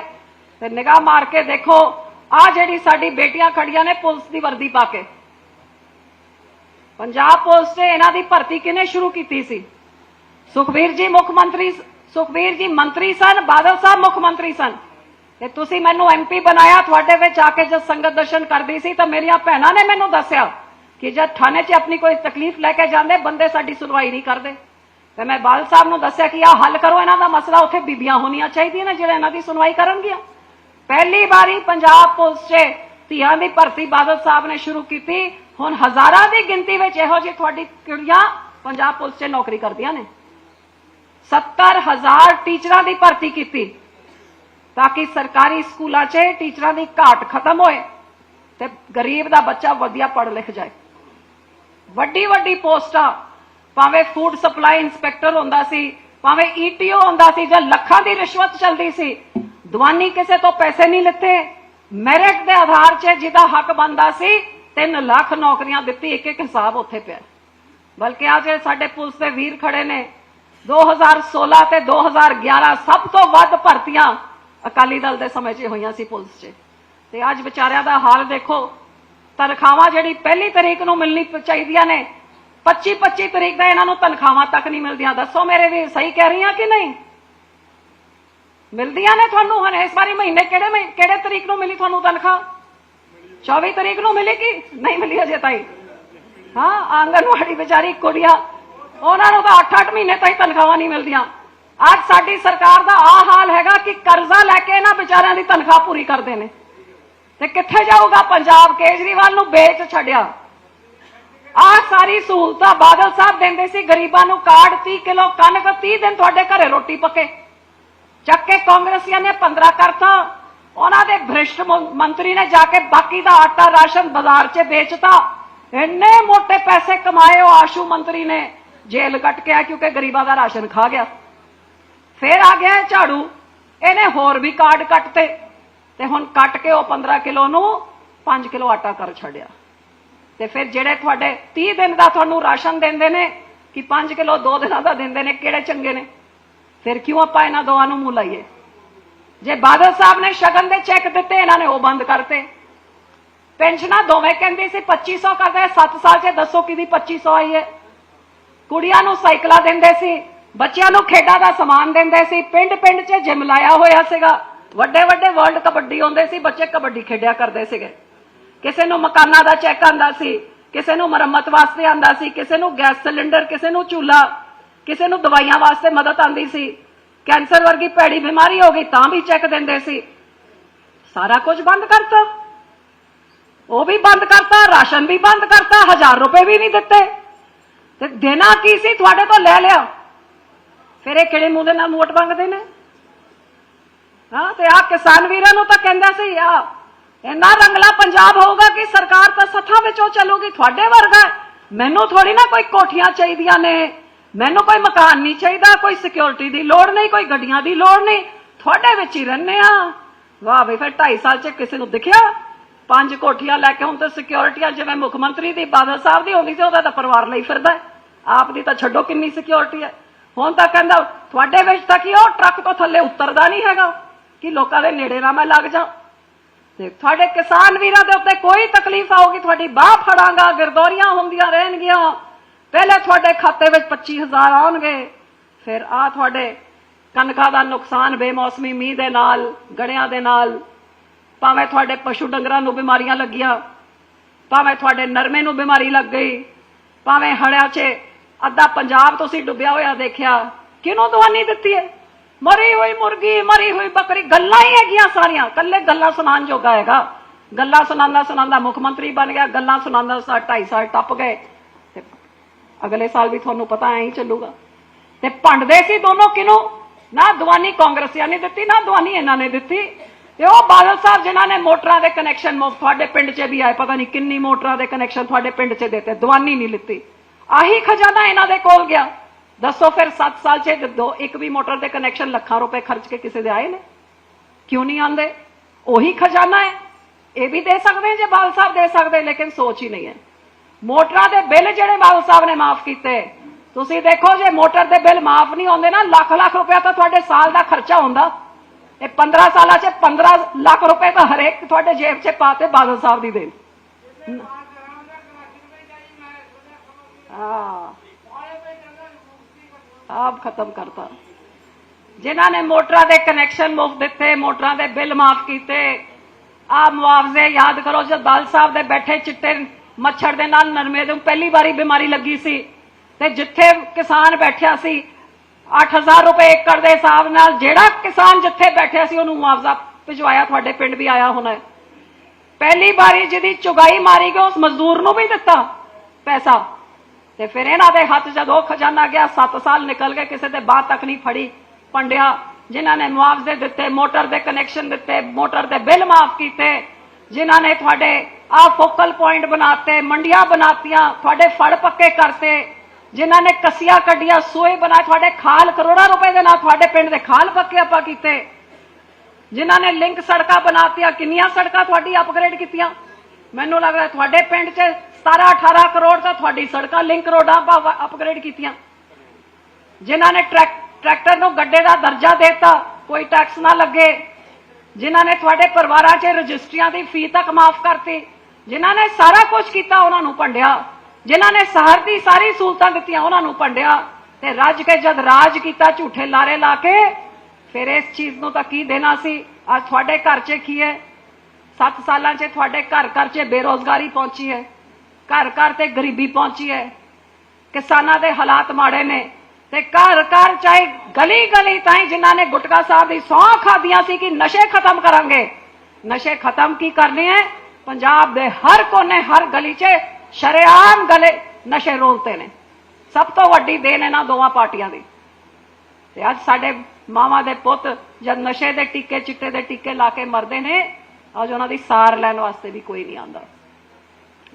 ਤੇ ਨਿਗਾਹ ਮਾਰ ਕੇ ਦੇਖੋ ਆ ਜਿਹੜੀ ਸਾਡੀ ਬੇਟੀਆਂ ਖੜੀਆਂ ਨੇ ਪੁਲਿਸ ਦੀ ਵਰਦੀ ਪਾ ਕੇ। ਪੰਜਾਬ ਪੁਲਿਸ ਤੇ ਇਹਨਾਂ ਦੀ ਭਰਤੀ ਕਿਨੇ ਸ਼ੁਰੂ ਕੀਤੀ ਸੀ? ਸੁਖਬੀਰ ਜੀ ਮੁੱਖ ਮੰਤਰੀ ਸੁਖਬੀਰ ਜੀ ਮੰਤਰੀ ਸਨ, ਬਾਦਲ ਸਾਹਿਬ ਮੁੱਖ ਮੰਤਰੀ ਸਨ। ਤੇ ਤੁਸੀਂ ਮੈਨੂੰ ਐਮਪੀ ਬਣਾਇਆ, ਤੁਹਾਡੇ ਵਿੱਚ ਆ ਕੇ ਜਦ ਸੰਗਤ ਦਰਸ਼ਨ ਕਰਦੀ ਸੀ ਤਾਂ ਮੇਰੀਆਂ ਭੈਣਾਂ ਨੇ ਮੈਨੂੰ ਦੱਸਿਆ ਕਿ ਜਦ ਥਾਣੇ 'ਚ ਆਪਣੀ ਕੋਈ ਤਕਲੀਫ ਲੈ ਕੇ ਜਾਂਦੇ, ਬੰਦੇ ਸਾਡੀ ਸੁਣਵਾਈ ਨਹੀਂ ਕਰਦੇ। ਤੇ ਮੈਂ ਬਾਦਲ ਸਾਹਿਬ ਨੂੰ ਦੱਸਿਆ ਕਿ ਆਹ ਹੱਲ ਕਰੋ, ਇਹਨਾਂ ਦਾ ਮਸਲਾ ਉੱਥੇ ਬੀਬੀਆਂ ਹੋਣੀਆਂ ਚਾਹੀਦੀਆਂ ਨੇ, ਜਿਹੜੇ ਇਹਨਾਂ ਦੀ ਸੁਣਵਾਈ ਕਰਨਗੀਆਂ। ਪਹਿਲੀ ਵਾਰੀ ਪੰਜਾਬ ਪੁਲਿਸ 'ਚ ਧੀਆਂ ਦੀ ਭਰਤੀ ਬਾਦਲ ਸਾਹਿਬ ਨੇ ਸ਼ੁਰੂ ਕੀਤੀ। ਹੁਣ ਹਜ਼ਾਰਾਂ ਦੀ ਗਿਣਤੀ ਵਿੱਚ ਇਹੋ ਜਿਹੀ ਤੁਹਾਡੀ ਕੁੜੀਆਂ ਪੰਜਾਬ ਪੁਲਿਸ 'ਚ ਨੌਕਰੀ ਕਰਦੀਆਂ ਨੇ। 70000 ਟੀਚਰਾਂ ਦੀ ਭਰਤੀ ਕੀਤੀ। ਤਾਂ ਕਿ ਸਰਕਾਰੀ ਸਕੂਲਾਂ 'ਚ ਟੀਚਰਾਂ ਦੀ ਘਾਟ ਖਤਮ ਹੋਏ ਤੇ ਗਰੀਬ ਦਾ ਬੱਚਾ ਵਧੀਆ ਪੜ੍ਹ ਲਿਖ ਜਾਏ ਵੱਡੀ ਵੱਡੀ ਪੋਸਟਾਂ ਭਾਵੇਂ ਫੂਡ ਸਪਲਾਈ ਇਨਸਪੈਕਟਰ ਹੁੰਦਾ ਸੀ ਭਾਵੇਂ ਈਟੀਓ ਹੁੰਦਾ ਸੀ ਜਾਂ ਲੱਖਾਂ ਦੀ ਰਿਸ਼ਵਤ ਚੱਲਦੀ ਸੀ ਦਵਾਨੀ ਕਿਸੇ ਤੋਂ ਪੈਸੇ ਨਹੀਂ ਲਿੱਤੇ ਮੈਰਿਟ ਦੇ ਆਧਾਰ 'ਚ ਜਿਹਦਾ ਹੱਕ ਬਣਦਾ ਸੀ 3 ਲੱਖ ਨੌਕਰੀਆਂ ਦਿੱਤੀ ਇੱਕ ਇੱਕ ਹਿਸਾਬ ਉੱਥੇ ਪਿਆ ਬਲਕਿ ਆ ਜਿਹੜੇ ਸਾਡੇ ਪੁਲਿਸ ਦੇ ਵੀਰ ਖੜੇ ਨੇ 2016 ਤੇ 2011 ਸਭ ਤੋਂ ਵੱਧ ਭਰਤੀਆਂ ਅਕਾਲੀ ਦਲ ਦੇ ਸਮੇਂ 'ਚ ਹੋਈਆਂ ਸੀ ਪੁਲਿਸ 'ਚ। ਤੇ ਅੱਜ ਵਿਚਾਰਿਆਂ ਦਾ ਹਾਲ ਦੇਖੋ, ਤਨਖਾਹਾਂ ਜਿਹੜੀ ਪਹਿਲੀ ਤਰੀਕ ਨੂੰ ਮਿਲਣੀ ਚਾਹੀਦੀਆਂ ਨੇ 25 25 ਤਰੀਕ ਦਾ ਇਹਨਾਂ ਨੂੰ ਤਨਖਾਹਾਂ ਤੱਕ ਨਹੀਂ ਮਿਲਦੀਆਂ। ਦੱਸੋ ਮੇਰੇ ਵੀ ਸਹੀ ਕਹਿ ਰਹੀਆਂ ਕਿ ਨਹੀਂ? ਮਿਲਦੀਆਂ ਨੇ ਤੁਹਾਨੂੰ ਹੁਣ, ਇਸ ਵਾਰੀ ਮਹੀਨੇ ਕਿਹੜੇ ਕਿਹੜੇ ਤਰੀਕ ਨੂੰ ਮਿਲੀ ਤੁਹਾਨੂੰ ਤਨਖਾਹ? 24 ਤਰੀਕ ਨੂੰ ਮਿਲੇਗੀ ਨਹੀਂ ਮਿਲੀ ਅਜੇ ਤਾਈ? ਹਾਂ, ਆਂਗਨਵਾੜੀ ਵਿਚਾਰੀ ਕੁੜੀਆਂ, ਉਹਨਾਂ ਨੂੰ ਤਾਂ 8-8 ਮਹੀਨੇ ਤਾਈ ਤਨਖਾਹਾਂ ਨਹੀਂ ਮਿਲਦੀਆਂ। ਅੱਜ ਸਾਡੀ ਸਰਕਾਰ ਦਾ ਆ ਹਾਲ ਹੈਗਾ ਕਿ ਕਰਜ਼ਾ ਲੈ ਕੇ ਇਹਨਾਂ ਵਿਚਾਰਿਆਂ ਦੀ ਤਨਖਾਹ ਪੂਰੀ ਕਰਦੇ ਨੇ। ਤੇ ਕਿੱਥੇ ਜਾਊਗਾ ਪੰਜਾਬ ਕੇਜਰੀਵਾਲ ਨੂੰ ਵੇਚ ਛੱਡਿਆ? ਆ ਸਾਰੀ ਸਹੂਲਤਾਂ ਬਾਦਲ ਸਾਹਿਬ ਦਿੰਦੇ ਸੀ, ਗਰੀਬਾਂ ਨੂੰ ਕਾਰਡ 30 ਕਿਲੋ, ਕਣਕ 30 ਦਿਨ ਤੁਹਾਡੇ ਘਰੇ ਰੋਟੀ ਪੱਕੇ। ਚੱਕ ਕੇ ਕਾਂਗਰਸੀਆਂ ਨੇ 15 ਕਰਤਾ। ਉਹਨਾਂ ਦੇ ਭ੍ਰਿਸ਼ਟ ਮੰਤਰੀ ਨੇ ਜਾ ਕੇ ਬਾਕੀ ਦਾ ਆਟਾ ਰਾਸ਼ਨ ਬਾਜ਼ਾਰ 'ਚ ਵੇਚਤਾ। ਇੰਨੇ ਮੋਟੇ ਪੈਸੇ ਕਮਾਏ ਉਹ ਆਸ਼ੂ ਮੰਤਰੀ ਨੇ। ਜੇਲ੍ਹ ਕੱਟ ਕੇ ਆ ਕਿਉਂਕਿ ਗਰੀਬਾਂ ਦਾ ਰਾਸ਼ਨ ਖਾ ਗਿਆ। ਫਿਰ ਆ ਗਿਆ ਝਾੜੂ। ਇਹਨੇ ਹੋਰ ਵੀ ਕਾਰਡ ਕੱਟਤੇ। ਤੇ ਹੁਣ ਕੱਟ ਕੇ ਉਹ 15 ਕਿਲੋ ਨੂੰ 5 ਕਿਲੋ ਆਟਾ ਕਰ ਛੱਡਿਆ। ਤੇ ਫਿਰ ਜਿਹੜੇ ਤੁਹਾਡੇ 30 ਦਿਨ ਦਾ ਤੁਹਾਨੂੰ ਰਾਸ਼ਨ ਦਿੰਦੇ ਨੇ ਕਿ 5 ਕਿਲੋ 2 ਦਿਨਾਂ ਦਾ ਦਿੰਦੇ ਨੇ, ਕਿਹੜੇ ਚੰਗੇ ਨੇ? ਫਿਰ ਕਿਉਂ ਆਪਾਂ ਇਹਨਾਂ ਦੋਵਾਂ ਨੂੰ ਮੂੰਹ ਲਾਈਏ? ਜੇ ਬਾਦਲ ਸਾਹਿਬ ਨੇ ਸ਼ਗਨ ਦੇ ਚੈੱਕ ਦਿੱਤੇ, ਇਹਨਾਂ ਨੇ ਉਹ ਬੰਦ ਕਰਤੇ। ਪੈਨਸ਼ਨਾਂ ਦੋਵੇਂ ਕਹਿੰਦੇ ਸੀ 2500 ਕਰਦੇ 7 ਸਾਲ 'ਚ ਦੱਸੋ ਕਿਹਦੀ 2500 ਆਈ ਹੈ? ਕੁੜੀਆਂ ਨੂੰ ਸਾਈਕਲਾਂ ਦਿੰਦੇ ਸੀ ਬੱਚਿਆਂ ਨੂੰ ਖੇਡਾਂ ਦਾ ਸਮਾਨ ਦਿੰਦੇ ਸੀ ਪਿੰਡ ਪਿੰਡ 'ਚ ਜਿਮ ਲਾਇਆ ਹੋਇਆ ਸੀਗਾ। ਵੱਡੇ ਵੱਡੇ ਵਰਲਡ ਕਬੱਡੀ ਹੁੰਦੇ ਸੀ, ਬੱਚੇ ਕਬੱਡੀ ਖੇਡਿਆ ਕਰਦੇ ਸੀਗੇ। ਕਿਸੇ ਨੂੰ ਮਕਾਨਾਂ ਦਾ ਚੈੱਕ ਆਂਦਾ ਸੀ, ਕਿਸੇ ਨੂੰ ਮੁਰੰਮਤ ਵਾਸਤੇ ਆਂਦਾ ਸੀ, ਕਿਸੇ ਨੂੰ ਗੈਸ ਸਿਲੰਡਰ ਕਿਸੇ ਨੂੰ ਚੂਲਾ, ਕਿਸੇ ਨੂੰ ਦਵਾਈਆਂ ਵਾਸਤੇ ਮਦਦ ਆਂਦੀ ਸੀ। ਕੈਂਸਰ ਵਰਗੀ ਭੈੜੀ ਬਿਮਾਰੀ ਹੋ ਗਈ, ਤਾਂ ਵੀ ਚੈੱਕ ਦਿੰਦੇ ਸੀ। ਸਾਰਾ ਕੁਝ ਬੰਦ ਕਰਤਾ। ਉਹ ਵੀ ਬੰਦ ਕਰਤਾ, ਰਾਸ਼ਨ ਵੀ ਬੰਦ ਕਰਤਾ 1000 ਰੁਪਏ ਵੀ ਨਹੀਂ ਦਿੱਤੇ। ਤੇ ਦੇਣਾ ਕੀ ਸੀ? ਤੁਹਾਡੇ ਤੋਂ ਲੈ ਲਿਆ। ਫਿਰ ਇਹ ਕਿਹੜੇ ਮੂੰਹ ਦੇ ਨਾਲ ਵੋਟ ਮੰਗਦੇ ਨੇ? ਹਾਂ, ਤੇ ਆ ਕਿਸਾਨ ਵੀਰਾਂ ਨੂੰ ਤਾਂ ਕਹਿੰਦਾ ਸੀ ਆ ਇੰਨਾ ਰੰਗਲਾ ਪੰਜਾਬ ਹੋਊਗਾ ਕਿ ਸਰਕਾਰ ਤਾਂ ਸੱਥਾਂ ਵਿੱਚੋਂ ਚੱਲੂਗੀ, ਤੁਹਾਡੇ ਵਰਗਾ ਮੈਨੂੰ ਥੋੜੀ ਨਾ ਕੋਈ ਕੋਠੀਆਂ ਚਾਹੀਦੀਆਂ ਨੇ, ਮੈਨੂੰ ਕੋਈ ਮਕਾਨ ਨਹੀਂ ਚਾਹੀਦਾ, ਕੋਈ ਸਿਕਿਉਰਿਟੀ ਦੀ ਲੋੜ ਨਹੀਂ, ਕੋਈ ਗੱਡੀਆਂ ਦੀ ਲੋੜ ਨਹੀਂ, ਤੁਹਾਡੇ ਵਿੱਚ ਹੀ ਰਹਿੰਦੇ ਆ ਵਾਹ ਬਈ ਫਿਰ 2.5 ਸਾਲ ਚ ਕਿਸੇ ਨੂੰ ਦਿਖਿਆ? ਪੰਜ ਕੋਠੀਆਂ ਲੈ ਕੇ ਹੁਣ ਤੇ ਸਿਕਿਉਰਿਟੀਆਂ ਜਿਵੇਂ ਮੁੱਖ ਮੰਤਰੀ ਦੀ, ਬਾਦਲ ਸਾਹਿਬ ਦੀ ਹੁੰਦੀ ਸੀ, ਉਹਦਾ ਤਾਂ ਪਰਿਵਾਰ ਲਈ ਫਿਰਦਾ ਆਪ ਦੀ ਤਾਂ ਛੱਡੋ ਕਿੰਨੀ ਸਿਕਿਉਰਿਟੀ ਹੈ। ਹੁਣ ਤਾਂ ਕਹਿੰਦਾ, ਤੁਹਾਡੇ ਵਿੱਚ ਤਾਂ ਕੀ ਉਹ ਟਰੱਕ ਤੋਂ ਥੱਲੇ ਉਤਰਦਾ ਨਹੀਂ ਹੈਗਾ। ਕਿ ਲੋਕਾਂ ਦੇ ਨੇੜੇ ਨਾ ਮੈਂ ਲੱਗ ਜਾ ਤੇ ਤੁਹਾਡੇ ਕਿਸਾਨ ਵੀਰਾਂ ਦੇ ਉੱਤੇ ਕੋਈ ਤਕਲੀਫ ਆਊਗੀ, ਤੁਹਾਡੀ ਬਾਹ ਫੜਾਂਗਾ, ਗਿਰਦੌਰੀਆਂ ਹੁੰਦੀਆਂ ਰਹਿਣਗੀਆਂ। ਪਹਿਲੇ ਤੁਹਾਡੇ ਖਾਤੇ ਵਿੱਚ 25000 ਆਉਣਗੇ, ਫਿਰ ਆ ਤੁਹਾਡੇ ਕਣਕਾਂ ਦਾ ਨੁਕਸਾਨ ਬੇਮੌਸਮੀ ਮੀਂਹ ਦੇ ਨਾਲ, ਗੜਿਆਂ ਦੇ ਨਾਲ, ਭਾਵੇਂ ਤੁਹਾਡੇ ਪਸ਼ੂ ਡੰਗਰਾਂ ਨੂੰ ਬਿਮਾਰੀਆਂ ਲੱਗੀਆਂ, ਭਾਵੇਂ ਤੁਹਾਡੇ ਨਰਮੇ ਨੂੰ ਬਿਮਾਰੀ ਲੱਗ ਗਈ, ਭਾਵੇਂ ਹੜਿਆਂ 'ਚ ਅੱਧਾ ਪੰਜਾਬ ਤੁਸੀਂ ਡੁੱਬਿਆ ਹੋਇਆ ਦੇਖਿਆ। ਕਿਹਨੂੰ ਦਵਾਨੀ ਦਿੱਤੀ ਹੈ? ਮਰੀ ਹੋਈ ਮੁਰਗੀ, ਮਰੀ ਹੋਈ ਬੱਕਰੀ, ਗੱਲਾਂ ਹੀ ਹੈਗੀਆਂ ਸਾਰੀਆਂ। ਕੱਲੇ ਗੱਲਾਂ ਸੁਣਾਉਣ ਜੋਗਾ ਹੈਗਾ। ਗੱਲਾਂ ਸੁਣਾਉਂਦਾ ਸੁਣਾਉਂਦਾ ਮੁੱਖ ਮੰਤਰੀ ਬਣ ਗਿਆ, ਗੱਲਾਂ ਸੁਣਾਉਂਦਾ ਸਾ 2.5 ਸਾਲ ਟੱਪ ਗਏ। ਤੇ ਅਗਲੇ ਸਾਲ ਵੀ ਤੁਹਾਨੂੰ ਪਤਾ ਐਂ ਹੀ ਚੱਲੂਗਾ। ਤੇ ਭੰਡਦੇ ਸੀ ਦੋਨੋਂ ਕਿਨੂੰ ਨਾ ਦਵਾਨੀ ਕਾਂਗਰਸੀਆਂ ਨੇ ਦਿੱਤੀ, ਨਾ ਦਵਾਨੀ ਇਹਨਾਂ ਨੇ ਦਿੱਤੀ। ਤੇ ਉਹ ਬਾਦਲ ਸਾਹਿਬ ਜਿਨ੍ਹਾਂ ਨੇ ਮੋਟਰਾਂ ਦੇ ਕਨੈਕਸ਼ਨ ਤੁਹਾਡੇ ਪਿੰਡ 'ਚ ਵੀ ਆਏ, ਪਤਾ ਨਹੀਂ ਕਿੰਨੀ ਮੋਟਰਾਂ ਦੇ ਕਨੈਕਸ਼ਨ ਤੁਹਾਡੇ ਪਿੰਡ 'ਚ ਦਿੱਤੇ, ਦਵਾਨੀ ਨਹੀਂ ਲਿੱਤੀ। ਆਹੀ ਖਜ਼ਾਨਾ ਇਹਨਾਂ ਦੇ ਕੋਲ ਗਿਆ। ਦੱਸੋ ਫਿਰ 7 ਸਾਲ 'ਚ ਦੋ ਇੱਕ ਵੀ ਮੋਟਰ ਦੇ ਕਨੈਕਸ਼ਨ ਲੱਖਾਂ ਰੁਪਏ ਖਰਚ ਕੇ ਕਿਸੇ ਦੇ ਆਏ ਨੇ? ਕਿਉਂ ਨਹੀਂ ਆਂਦੇ ਉਹੀ ਖਜ਼ਾਨਾ ਹੈ। ਇਹ ਵੀ ਦੇ ਸਕਦੇ ਜੇ ਬਾਦਲ ਸਾਹਿਬ ਦੇ ਸਕਦੇ, ਲੇਕਿਨ ਸੋਚ ਹੀ ਨਹੀਂ ਹੈ। ਮੋਟਰਾਂ ਦੇ ਬਿੱਲ ਜਿਹੜੇ ਬਾਦਲ ਸਾਹਿਬ ਨੇ ਮਾਫ ਕੀਤੇ, ਤੁਸੀਂ ਦੇਖੋ ਜੇ ਮੋਟਰ ਦੇ ਬਿੱਲ ਮਾਫ ਨਹੀਂ ਹੁੰਦੇ ਨਾ, ਲੱਖ ਲੱਖ ਰੁਪਇਆ ਤਾਂ ਤੁਹਾਡੇ ਸਾਲ ਦਾ ਖਰਚਾ ਹੁੰਦਾ। ਇਹ 15 ਸਾਲਾਂ 'ਚ 15 ਲੱਖ ਰੁਪਏ ਤਾਂ ਹਰੇਕ ਤੁਹਾਡੇ ਜੇਬ 'ਚ ਪਾਤੇ ਬਾਦਲ ਸਾਹਿਬ ਦੀ ਦੇਣ। ਹਾਂ। ਆਪ ਖਤਮ ਕਰਤਾ। ਜਿਨ੍ਹਾਂ ਨੇ ਮੋਟਰਾਂ ਦੇ ਕਨੈਕਸ਼ਨ ਮੁਫਤ ਦਿੱਤੇ, ਮੋਟਰਾਂ ਦੇ ਬਿੱਲ ਮਾਫ ਕੀਤੇ ਆ ਮੁਆਵਜ਼ੇ ਯਾਦ ਕਰੋ ਜਦ ਬਾਲ ਸਾਹਿਬ ਦੇ ਬੈਠੇ ਚਿੱਟੇ ਮੱਛਰ ਦੇ ਨਾਲ ਨਰਮੇ ਨੂੰ ਪਹਿਲੀ ਵਾਰੀ ਬਿਮਾਰੀ ਲੱਗੀ ਸੀ। ਤੇ ਜਿੱਥੇ ਕਿਸਾਨ ਬੈਠਿਆ ਸੀ 8000 ਰੁਪਏ ਏਕੜ ਦੇ ਹਿਸਾਬ ਨਾਲ, ਜਿਹੜਾ ਕਿਸਾਨ ਜਿੱਥੇ ਬੈਠਿਆ ਸੀ, ਉਹਨੂੰ ਮੁਆਵਜ਼ਾ ਭਿਜਵਾਇਆ, ਤੁਹਾਡੇ ਪਿੰਡ ਵੀ ਆਇਆ ਹੋਣਾ ਪਹਿਲੀ ਵਾਰੀ ਜਿਹਦੀ ਚੁਗਾਈ ਮਾਰੀ ਗਈ, ਉਸ ਮਜ਼ਦੂਰ ਨੂੰ ਵੀ ਦਿੱਤਾ ਪੈਸਾ। ਤੇ ਫਿਰ ਇਹਨਾਂ ਦੇ ਹੱਥ ਜਦੋਂ ਖਜ਼ਾਨਾ ਗਿਆ 7 ਸਾਲ ਨਿਕਲ ਗਏ, ਕਿਸੇ ਦੇ ਬਾਹ ਤੱਕ ਨਹੀਂ ਫੜੀ। ਪੰਡਿਆ, ਜਿਨ੍ਹਾਂ ਨੇ ਮੁਆਵਜ਼ੇ ਦਿੱਤੇ, ਮੋਟਰ ਦੇ ਕਨੈਕਸ਼ਨ ਦਿੱਤੇ, ਮੋਟਰ ਦੇ ਬਿੱਲ ਮਾਫ ਕੀਤੇ, ਜਿਨ੍ਹਾਂ ਨੇ ਤੁਹਾਡੇ ਆ ਫੋਕਲ ਪੁਆਇੰਟ ਬਣਾਤੇ, ਮੰਡੀਆਂ ਬਣਾਤੀਆਂ, ਤੁਹਾਡੇ ਫੜ ਪੱਕੇ ਕਰਤੇ, ਜਿਨ੍ਹਾਂ ਨੇ ਕਸੀਆਂ ਕੱਢੀਆਂ, ਸੋਏ ਬਣਾਏ, ਤੁਹਾਡੇ ਖਾਲ ਕਰੋੜਾਂ ਰੁਪਏ ਦੇ ਨਾਲ ਤੁਹਾਡੇ ਪਿੰਡ ਦੇ ਖਾਲ ਪੱਕੇ ਆਪਾਂ ਕੀਤੇ। ਜਿਨ੍ਹਾਂ ਨੇ ਲਿੰਕ ਸੜਕਾਂ ਬਣਾਤੀਆਂ, ਕਿੰਨੀਆਂ ਸੜਕਾਂ ਤੁਹਾਡੀ ਅਪਗ੍ਰੇਡ ਕੀਤੀਆਂ? ਮੈਨੂੰ ਲੱਗਦਾ ਤੁਹਾਡੇ ਪਿੰਡ 'ਚ 17 18 ਕਰੋੜ ਤਾਂ ਤੁਹਾਡੀ ਸੜਕਾਂ ਲਿੰਕ ਰੋਡਾਂ ਅਪਗ੍ਰੇਡ ਕੀਤੀਆਂ। ਜਿਨ੍ਹਾਂ ਨੇ ਟਰੈਕ ਟਰੈਕਟਰ ਨੂੰ ਗੱਡੇ ਦਾ ਦਰਜਾ ਦਿੱਤਾ, ਕੋਈ ਟੈਕਸ ਨਾ ਲੱਗੇ। ਜਿਨ੍ਹਾਂ ਨੇ ਤੁਹਾਡੇ ਪਰਿਵਾਰਾਂ 'ਚ ਰਜਿਸਟਰੀਆਂ ਦੀ ਫੀ ਤੱਕ ਮਾਫ ਕਰਤੀ। ਜਿਨ੍ਹਾਂ ਨੇ ਸਾਰਾ ਕੁਝ ਕੀਤਾ, ਉਹਨਾਂ ਨੂੰ ਭੰਡਿਆ। ਜਿਨ੍ਹਾਂ ਨੇ ਸ਼ਹਿਰ ਦੀ ਸਾਰੀ ਸਹੂਲਤਾਂ ਦਿੱਤੀਆਂ, ਉਹਨਾਂ ਨੂੰ ਭੰਡਿਆ। ਤੇ ਰੱਜ ਕੇ ਜਦ ਰਾਜ ਕੀਤਾ, ਝੂਠੇ ਲਾਰੇ ਲਾ ਕੇ, ਫਿਰ ਇਸ ਚੀਜ਼ ਨੂੰ ਤਾਂ ਕੀ ਦੇਣਾ ਸੀ? ਅੱਜ ਤੁਹਾਡੇ ਘਰ 'ਚ ਕੀ ਹੈ? 7 ਸਾਲਾਂ 'ਚ ਤੁਹਾਡੇ ਘਰ ਘਰ 'ਚ ਬੇਰੋਜ਼ਗਾਰੀ ਪਹੁੰਚੀ ਹੈ। ਘਰ ਘਰ ਤੇ ਗਰੀਬੀ ਪਹੁੰਚੀ ਹੈ। ਕਿਸਾਨਾਂ ਦੇ ਹਾਲਾਤ ਮਾੜੇ ਨੇ ਤੇ ਘਰ ਘਰ ਚਾਹੇ ਗਲੀ ਗਲੀ ਤਾਈਂ ਜਿਨ੍ਹਾਂ ਨੇ ਗੁਟਕਾ ਸਾਹਿਬ ਦੀ ਸੌਂ ਖਾਦੀਆਂ ਸੀ ਕਿ ਨਸ਼ੇ ਖਤਮ ਕਰਾਂਗੇ। ਨਸ਼ੇ ਖਤਮ ਕੀ ਕਰਨੇ ਹੈ? ਪੰਜਾਬ ਦੇ ਹਰ ਕੋਨੇ, ਹਰ ਗਲੀ 'ਚ ਸ਼ਰੇਆਮ ਗਲੇ ਨਸ਼ੇ ਰੋਲਤੇ ਨੇ। ਸਭ ਤੋਂ ਵੱਡੀ ਦੇਣ ਇਹਨਾਂ ਦੋਵਾਂ ਪਾਰਟੀਆਂ ਦੀ। ਤੇ ਅੱਜ ਸਾਡੇ ਮਾਵਾਂ ਦੇ ਪੁੱਤ ਜਦ ਨਸ਼ੇ ਦੇ ਟੀਕੇ, ਚਿੱਟੇ ਦੇ ਟੀਕੇ ਲਾ ਕੇ ਮਰਦੇ ਨੇ, ਅੱਜ ਉਹਨਾਂ ਦੀ ਸਾਰ ਲੈਣ ਵਾਸਤੇ ਵੀ ਕੋਈ ਨਹੀਂ ਆਉਂਦਾ।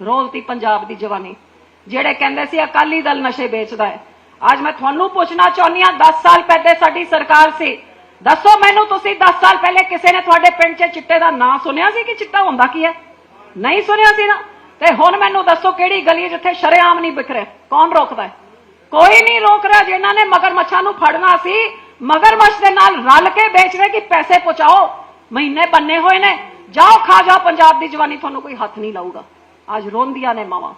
ਰੋਲਤੀ ਪੰਜਾਬ ਦੀ ਜਵਾਨੀ। ਜਿਹੜੇ ਕਹਿੰਦੇ ਸੀ, ਅਕਾਲੀ ਦਲ ਨਸ਼ੇ ਵੇਚਦਾ ਹੈ। ਅੱਜ ਮੈਂ ਤੁਹਾਨੂੰ ਪੁੱਛਣਾ ਚਾਹੁੰਦੀ ਹਾਂ 10 ਸਾਲ ਪਹਿਲੇ ਸਾਡੀ ਸਰਕਾਰ ਸੀ। ਦੱਸੋ ਮੈਨੂੰ ਤੁਸੀਂ 10 ਸਾਲ ਪਹਿਲੇ ਕਿਸੇ ਨੇ ਤੁਹਾਡੇ ਪਿੰਡ 'ਚ ਚਿੱਟੇ ਦਾ ਨਾਂ ਸੁਣਿਆ ਸੀ ਕਿ ਚਿੱਟਾ ਹੁੰਦਾ ਕੀ ਹੈ? ਨਹੀਂ ਸੁਣਿਆ ਸੀ ਨਾ। ਤੇ ਹੁਣ ਮੈਨੂੰ ਦੱਸੋ ਕਿਹੜੀ ਗਲੀ ਜਿੱਥੇ ਸ਼ਰੇਆਮ ਨਹੀਂ ਵਿਕ ਰਿਹਾ ਕੌਣ ਰੋਕਦਾ ਹੈ? ਕੋਈ ਨਹੀਂ ਰੋਕ ਰਿਹਾ ਜਿਨ੍ਹਾਂ ਨੇ ਮਗਰਮੱਛਾਂ ਨੂੰ ਫੜਨਾ ਸੀ। ਮਗਰਮੱਛ ਦੇ ਨਾਲ ਰਲ ਕੇ ਵੇਚ ਰਹੇ ਕਿ ਪੈਸੇ ਪਹੁੰਚਾਓ। ਮਹੀਨੇ ਬੰਨੇ ਹੋਏ ਨੇ। ਜਾਓ, ਖਾ ਜਾਓ, ਪੰਜਾਬ ਦੀ ਜਵਾਨੀ ਤੁਹਾਨੂੰ ਕੋਈ ਹੱਥ ਨਹੀਂ ਲਾਊਗਾ। ਅੱਜ ਰੋਂਦੀਆਂ ਨੇ ਮਾਵਾਂ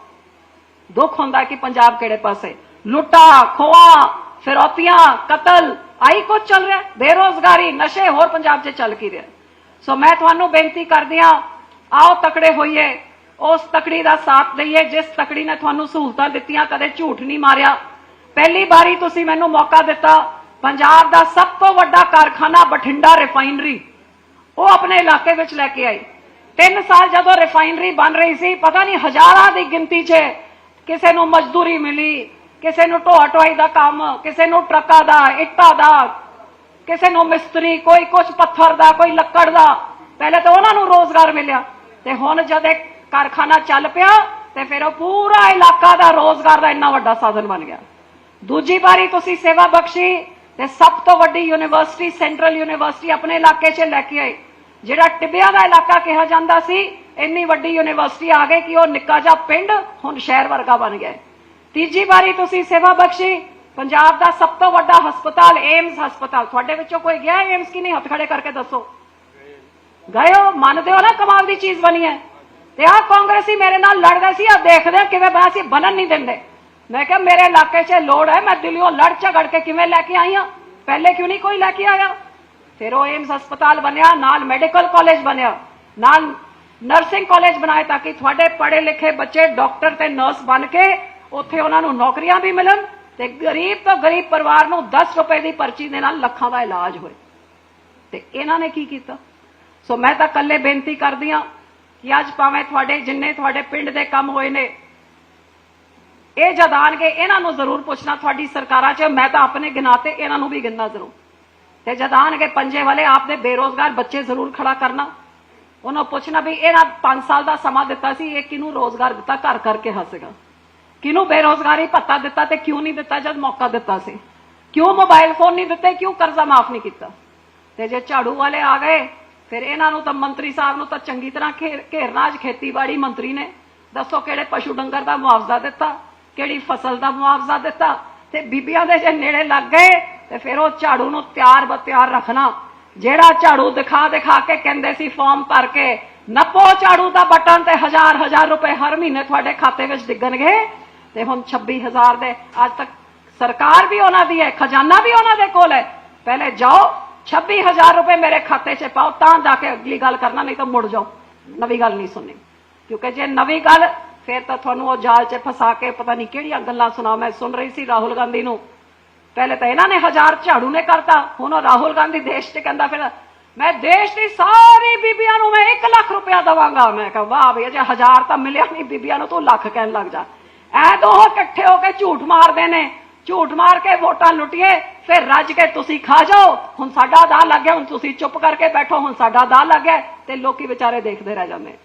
ਦੁੱਖ ਹੁੰਦਾ ਕਿ ਪੰਜਾਬ ਕਿਹੜੇ ਪਾਸੇ ਲੁੱਟਾ ਖੋਆ ਫਿਰੌਤੀਆਂ ਕਤਲ ਆਈ ਕੁਝ ਚੱਲ ਰਿਹਾ ਬੇਰੋਜ਼ਗਾਰੀ ਨਸ਼ੇ ਹੋਰ ਪੰਜਾਬ 'ਚ ਚੱਲ ਕੀ ਰਿਹਾ ਸੋ ਮੈਂ ਤੁਹਾਨੂੰ ਬੇਨਤੀ ਕਰਦੀ ਹਾਂ ਆਓ ਤਕੜੇ ਹੋਈਏ ਉਸ ਤਕੜੀ ਦਾ ਸਾਥ ਦਈਏ ਜਿਸ ਤਕੜੀ ਨੇ ਤੁਹਾਨੂੰ ਸਹੂਲਤਾਂ ਦਿੱਤੀਆਂ ਕਦੇ ਝੂਠ ਨਹੀਂ ਮਾਰਿਆ ਪਹਿਲੀ ਵਾਰੀ ਤੁਸੀਂ ਮੈਨੂੰ ਮੌਕਾ ਦਿੱਤਾ ਪੰਜਾਬ ਦਾ ਸਭ ਤੋਂ ਵੱਡਾ ਕਾਰਖਾਨਾ ਬਠਿੰਡਾ ਰਿਫਾਈਨਰੀ ਉਹ ਆਪਣੇ ਇਲਾਕੇ ਵਿੱਚ ਲੈ ਕੇ ਆਈ ਤਿੰਨ ਸਾਲ ਜਦੋਂ ਰਿਫਾਈਨਰੀ ਬਣ ਰਹੀ ਸੀ, ਪਤਾ ਨਹੀਂ ਹਜ਼ਾਰਾਂ ਦੀ ਗਿਣਤੀ 'ਚ ਕਿਸੇ ਨੂੰ ਮਜ਼ਦੂਰੀ ਮਿਲੀ, ਕਿਸੇ ਨੂੰ ਢੋਆ ਢੋਆਈ ਦਾ ਕੰਮ, ਕਿਸੇ ਨੂੰ ਟਰੱਕਾਂ ਦਾ, ਇੱਟਾਂ ਦਾ, ਕਿਸੇ ਨੂੰ ਮਿਸਤਰੀ, ਕੋਈ ਕੁਝ ਪੱਥਰ ਦਾ, ਕੋਈ ਲੱਕੜ ਦਾ। ਪਹਿਲੇ ਤਾਂ ਉਹਨਾਂ ਨੂੰ ਰੋਜ਼ਗਾਰ ਮਿਲਿਆ। ਤੇ ਹੁਣ ਜਦ ਇਹ ਕਾਰਖਾਨਾ ਚੱਲ ਪਿਆ, ਤੇ ਫਿਰ ਉਹ ਪੂਰਾ ਇਲਾਕਾ ਦਾ ਰੋਜ਼ਗਾਰ ਦਾ ਇੰਨਾ ਵੱਡਾ ਸਾਧਨ ਬਣ ਗਿਆ। ਦੂਜੀ ਵਾਰੀ ਤੁਸੀਂ ਸੇਵਾ ਬਖਸ਼ੀ, ਤੇ ਸਭ ਤੋਂ ਵੱਡੀ ਯੂਨੀਵਰਸਿਟੀ, ਸੈਂਟਰਲ ਯੂਨੀਵਰਸਿਟੀ ਆਪਣੇ ਇਲਾਕੇ 'ਚ ਲੈ ਕੇ ਆਏ। ਜਿਹੜਾ ਟਿੱਬਿਆਂ ਦਾ ਇਲਾਕਾ ਕਿਹਾ ਜਾਂਦਾ ਸੀ, ਇੰਨੀ ਵੱਡੀ ਯੂਨੀਵਰਸਿਟੀ ਆ ਗਈ ਕਿ ਉਹ ਨਿੱਕਾ ਜਿਹਾ ਪਿੰਡ ਹੁਣ ਸ਼ਹਿਰ ਵਰਗਾ ਬਣ ਗਿਆ ਤੀਜੀ ਵਾਰੀ ਤੁਸੀਂ ਸੇਵਾ ਬਖਸ਼ੀ, ਪੰਜਾਬ ਦਾ ਸਭ ਤੋਂ ਵੱਡਾ ਹਸਪਤਾਲ ਏਮਸ ਹਸਪਤਾਲ। ਤੁਹਾਡੇ ਵਿੱਚੋਂ ਕੋਈ ਗਿਆ ਏਮਸ ਕਿ ਨਹੀਂ? ਹੱਥ ਖੜੇ ਕਰਕੇ ਦੱਸੋ। ਗਏ ਹੋ? ਮੰਨਦੇ ਹੋ ਨਾ ਕਮਾਲ ਦੀ ਚੀਜ਼ ਬਣੀ ਹੈ? ਤੇ ਆਹ ਕਾਂਗਰਸੀ ਮੇਰੇ ਨਾਲ ਲੜਦੇ ਸੀ ਆ ਦੇਖਦੇ ਆ ਕਿਵੇਂ ਬਣਾ ਸੀ ਬਣਨ ਨਹੀਂ ਦਿੰਦੇ। ਮੈਂ ਕਿਹਾ, ਮੇਰੇ ਇਲਾਕੇ 'ਚ ਲੋੜ ਹੈ, ਮੈਂ ਦਿੱਲੀੋਂ ਲੜ ਝਗੜ ਕੇ ਕਿਵੇਂ ਲੈ ਕੇ ਆਈ ਹਾਂ ਪਹਿਲੇ ਕਿਉਂ ਨਹੀਂ ਕੋਈ ਲੈ ਕੇ ਆਇਆ? ਫਿਰ ਉਹ ਏਮਸ ਹਸਪਤਾਲ ਬਣਿਆ, ਨਾਲ ਮੈਡੀਕਲ ਕਾਲਜ ਬਣਿਆ, ਨਾਲ ਨਰਸਿੰਗ ਕਾਲਜ ਬਣਾਏ ਤਾਂ ਕਿ ਤੁਹਾਡੇ ਪੜ੍ਹੇ ਲਿਖੇ ਬੱਚੇ ਡਾਕਟਰ ਤੇ ਨਰਸ ਬਣ ਕੇ ਉੱਥੇ ਉਹਨਾਂ ਨੂੰ ਨੌਕਰੀਆਂ ਵੀ ਮਿਲਣ ਤੇ ਗਰੀਬ ਤੋਂ ਗਰੀਬ ਪਰਿਵਾਰ ਨੂੰ 10 ਰੁਪਏ ਦੀ ਪਰਚੀ ਦੇ ਨਾਲ ਲੱਖਾਂ ਦਾ ਇਲਾਜ ਹੋਏ। ਤੇ ਇਹਨਾਂ ਨੇ ਕੀ ਕੀਤਾ? ਸੋ ਮੈਂ ਤਾਂ ਕੱਲੇ ਬੇਨਤੀ ਕਰਦੀ ਹਾਂ ਕਿ ਅੱਜ ਭਾਵੇਂ ਤੁਹਾਡੇ, ਜਿੰਨੇ ਤੁਹਾਡੇ ਪਿੰਡ ਦੇ ਕੰਮ ਹੋਏ ਨੇ, ਇਹ ਜਦ ਆਣਗੇ ਇਹਨਾਂ ਨੂੰ ਜ਼ਰੂਰ ਪੁੱਛਣਾ, ਤੁਹਾਡੀ ਸਰਕਾਰਾਂ 'ਚ ਮੈਂ ਤਾਂ ਆਪਣੇ ਗਿਨਾਤੇ ਇਹਨਾਂ ਨੂੰ ਵੀ ਗਿਣਨਾ ਜ਼ਰੂਰ। ਤੇ ਜਦ ਆਣਗੇ ਪੰਜੇ ਵਾਲੇ, ਆਪਦੇ ਬੇਰੋਜ਼ਗਾਰ ਬੱਚੇ ਜ਼ਰੂਰ ਖੜਾ ਕਰਨਾ। ਉਹਨਾਂ ਪੁੱਛਣਾ ਵੀ ਇਹਨਾਂ 5 ਸਾਲ ਦਾ ਸਮਾਂ ਦਿੱਤਾ ਸੀ, ਇਹ ਕਿਹਨੂੰ ਰੋਜ਼ਗਾਰ ਦਿੱਤਾ, ਘਰ ਕਰਕੇ ਹੱਸੇਗਾ। ਕਿਹਨੂੰ ਬੇਰੋਜ਼ਗਾਰੀ ਭੱਤਾ ਦਿੱਤਾ ਤੇ ਕਿਉਂ ਨਹੀਂ ਦਿੱਤਾ ਜਦ ਮੌਕਾ ਦਿੱਤਾ ਸੀ? ਕਿਉਂ ਮੋਬਾਈਲ ਫੋਨ ਨਹੀਂ ਦਿੱਤੇ, ਕਿਉਂ ਕਰਜ਼ਾ ਮਾਫ ਨਹੀਂ ਕੀਤਾ? ਤੇ ਜੇ ਝਾੜੂ ਵਾਲੇ ਆ ਗਏ, ਫਿਰ ਇਹਨਾਂ ਨੂੰ ਤਾਂ ਮੰਤਰੀ ਸਾਹਿਬ ਨੂੰ ਤਾਂ ਚੰਗੀ ਤਰ੍ਹਾਂ ਘੇਰਨਾ, ਅੱਜ ਖੇਤੀਬਾੜੀ ਮੰਤਰੀ ਨੇ। ਦੱਸੋ ਕਿਹੜੇ ਪਸ਼ੂ ਡੰਗਰ ਦਾ ਮੁਆਵਜ਼ਾ ਦਿੱਤਾ, ਕਿਹੜੀ ਫਸਲ ਦਾ ਮੁਆਵਜ਼ਾ ਦਿੱਤਾ? ਤੇ ਬੀਬੀਆਂ ਦੇ ਜੇ ਨੇੜੇ ਲੱਗ ਗਏ ਤੇ ਫਿਰ ਉਹ ਝਾੜੂ ਨੂੰ ਤਿਆਰ ਬਤਿਆਰ ਰੱਖਣਾ। ਜਿਹੜਾ ਝਾੜੂ ਦਿਖਾ ਦਿਖਾ ਕੇ ਕਹਿੰਦੇ ਸੀ ਫਾਰਮ ਭਰ ਕੇ, ਨੱਪੋ ਝਾੜੂ ਦਾ ਬਟਨ ਤੇ ਹਜ਼ਾਰ ਹਜ਼ਾਰ ਰੁਪਏ ਹਰ ਮਹੀਨੇ ਤੁਹਾਡੇ ਖਾਤੇ ਵਿੱਚ ਡਿੱਗਣਗੇ। ਤੇ ਹੁਣ 26000 ਦੇ ਅੱਜ ਤੱਕ ਸਰਕਾਰ ਵੀ ਉਹਨਾਂ ਦੀ ਹੈ, ਖਜ਼ਾਨਾ ਵੀ ਉਹਨਾਂ ਦੇ ਕੋਲ ਹੈ। ਪਹਿਲੇ ਜਾਓ 26000 ਰੁਪਏ ਮੇਰੇ ਖਾਤੇ 'ਚ ਪਾਓ, ਤਾਂ ਜਾ ਕੇ ਅਗਲੀ ਗੱਲ ਕਰਨਾ, ਨਹੀਂ ਤਾਂ ਮੁੜ ਜਾਓ। ਨਵੀਂ ਗੱਲ ਨਹੀਂ ਸੁਣਨੀ। ਕਿਉਂਕਿ ਜੇ ਨਵੀਂ ਗੱਲ, ਫਿਰ ਤਾਂ ਤੁਹਾਨੂੰ ਉਹ ਜਾਲ 'ਚ ਫਸਾ ਕੇ ਪਤਾ ਨਹੀਂ ਕਿਹੜੀਆਂ ਗੱਲਾਂ ਸੁਣਾ ਮੈਂ ਸੁਣ ਰਹੀ ਸੀ ਰਾਹੁਲ ਗਾਂਧੀ ਨੂੰ। ਪਹਿਲੇ ਤਾਂ ਇਹਨਾਂ ਨੇ ਹਜ਼ਾਰ ਝਾੜੂ ਨੇ ਕਰਤਾ, ਹੁਣ ਉਹ ਰਾਹੁਲ ਗਾਂਧੀ ਦੇਸ਼ 'ਚ ਕਹਿੰਦਾ ਫਿਰ, ਮੈਂ ਦੇਸ਼ ਦੀ ਸਾਰੀ ਬੀਬੀਆਂ ਨੂੰ ਮੈਂ 1 ਲੱਖ ਰੁਪਇਆ ਦਵਾਂਗਾ। ਮੈਂ ਕਿਹਾ, ਵਾਹ ਵੀ ਜੇ ਹਜ਼ਾਰ ਤਾਂ ਮਿਲਿਆ ਨਹੀਂ ਬੀਬੀਆਂ ਨੂੰ, ਤੂੰ ਲੱਖ ਕਹਿਣ ਲੱਗ ਜਾ। ਐ ਦੋ ਇਕੱਠੇ ਹੋ ਕੇ ਝੂਠ ਮਾਰਦੇ ਨੇ। ਝੂਠ ਮਾਰ ਕੇ ਵੋਟਾਂ ਲੁੱਟੀਏ, ਫਿਰ ਰੱਜ ਕੇ ਤੁਸੀਂ ਖਾ ਜਾਓ। ਹੁਣ ਸਾਡਾ ਦਾ ਲੱਗ ਗਿਆ, ਹੁਣ ਤੁਸੀਂ ਚੁੱਪ ਕਰਕੇ ਬੈਠੋ, ਹੁਣ ਸਾਡਾ ਦਾ ਲੱਗ ਗਿਆ ਤੇ ਲੋਕੀ ਵਿਚਾਰੇ ਦੇਖਦੇ ਰਹਿ ਜਾਂਦੇ।